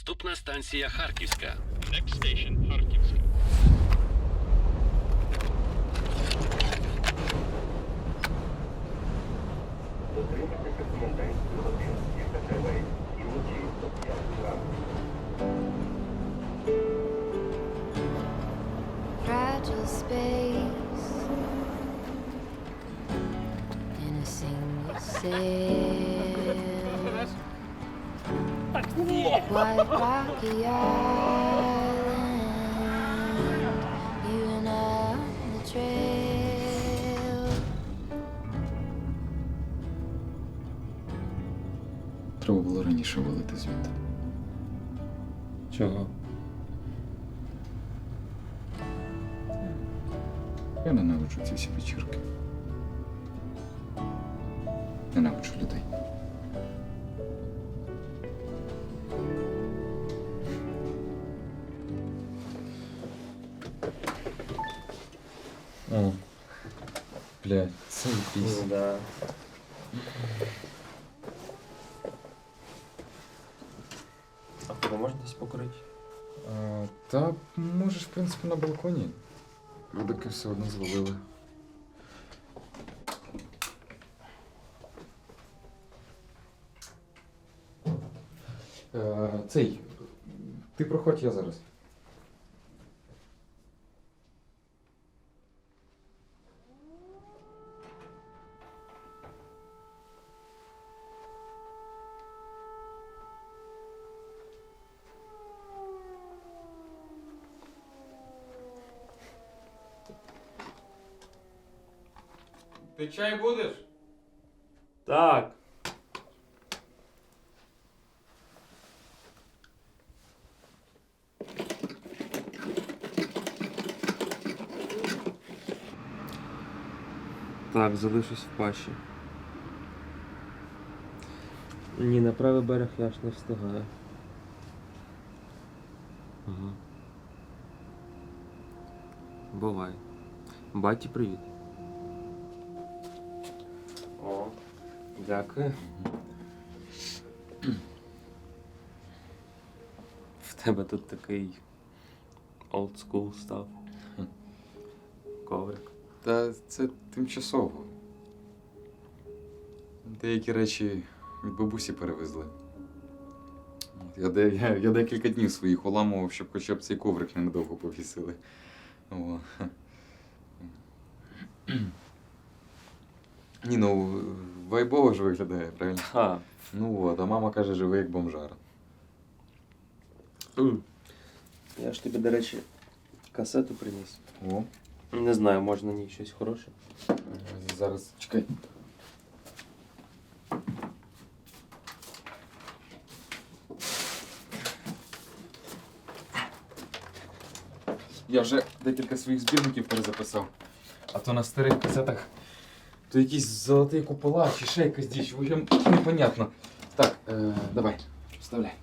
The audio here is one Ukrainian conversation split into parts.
Наступна станція Харківська. Next station, Харківська. Дотримуйтеся комендантської години і ПТВ, і вночі до 5 ранку. fragile space in a single sail. White rocky island, you and I on the trail. Треба було раніше валити звідти. Чого? Я ненавиджу ці всі вечірки. Ненавиджу людей. Блядь, це якийсь. Да. А куди можна десь покурити? А, та можеш, в принципі, на балконі. Рудики все одно звалили. Е, цей. Ти проходь, я зараз. Ти чай будеш? Так. Так, залишусь в паші. Ні, на правий берег я ж не встигаю. Ага. Бувай. Баті, привіт. Дякую. В тебе тут такий old school став. Коврик. Та це тимчасово. Деякі речі від бабусі перевезли. От, Я, де, я, я декілька днів своїх уламував, щоб хоча б цей коврик ненадовго повісили. О. Ні, ну, вайбово ж виглядає, правильно? А, Ну от, а мама каже, живе як бомжар. я ж тобі, до речі, касету приніс. О, Не знаю, може на ній щось хороше. зараз чекай. Я вже декілька своїх збірників перезаписав. А то на старих касетах то якісь золоті купола чи ще якась діч, в общем, непонятно. Так, е, давай, вставляй.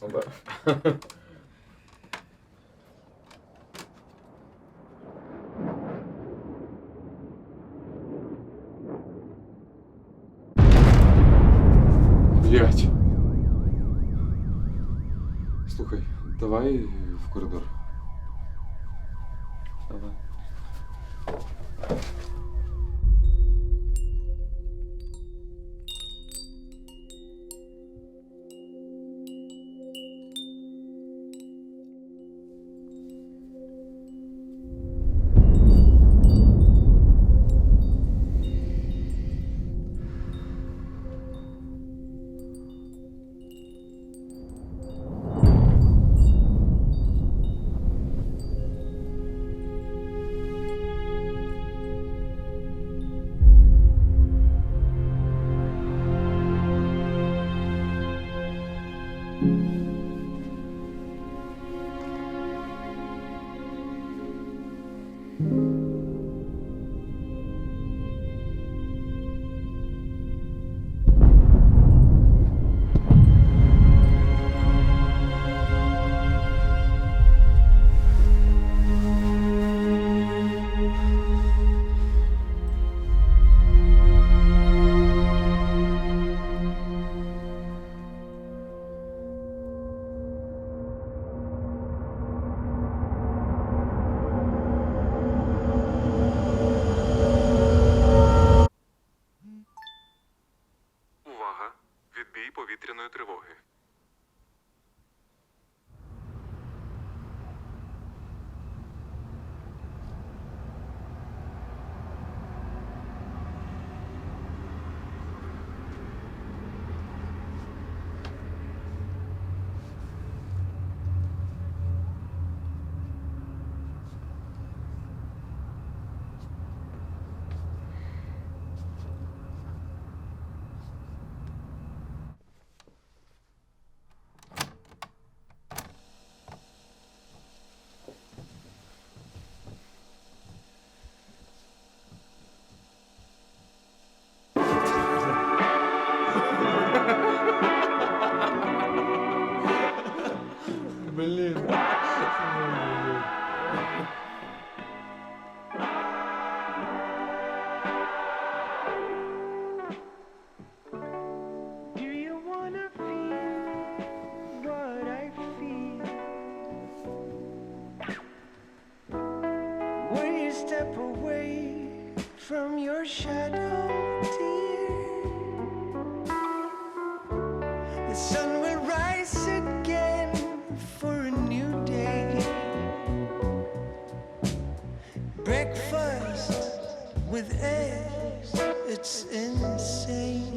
Опа. Блять. Слухай, давай в коридор. 走吧 дії повітряної тривоги. step away from your shadow, dear. The sun will rise again for a new day. Breakfast with eggs, it's insane.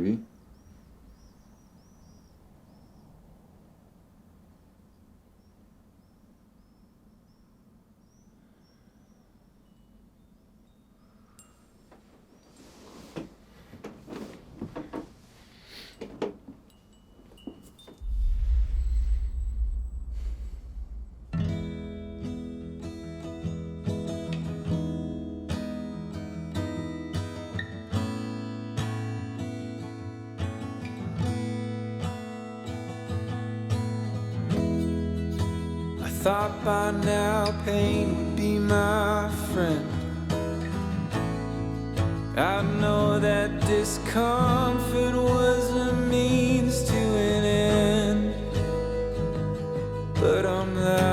Louis. Thought by now pain would be my friend. I know that discomfort was a means to an end. But I'm lying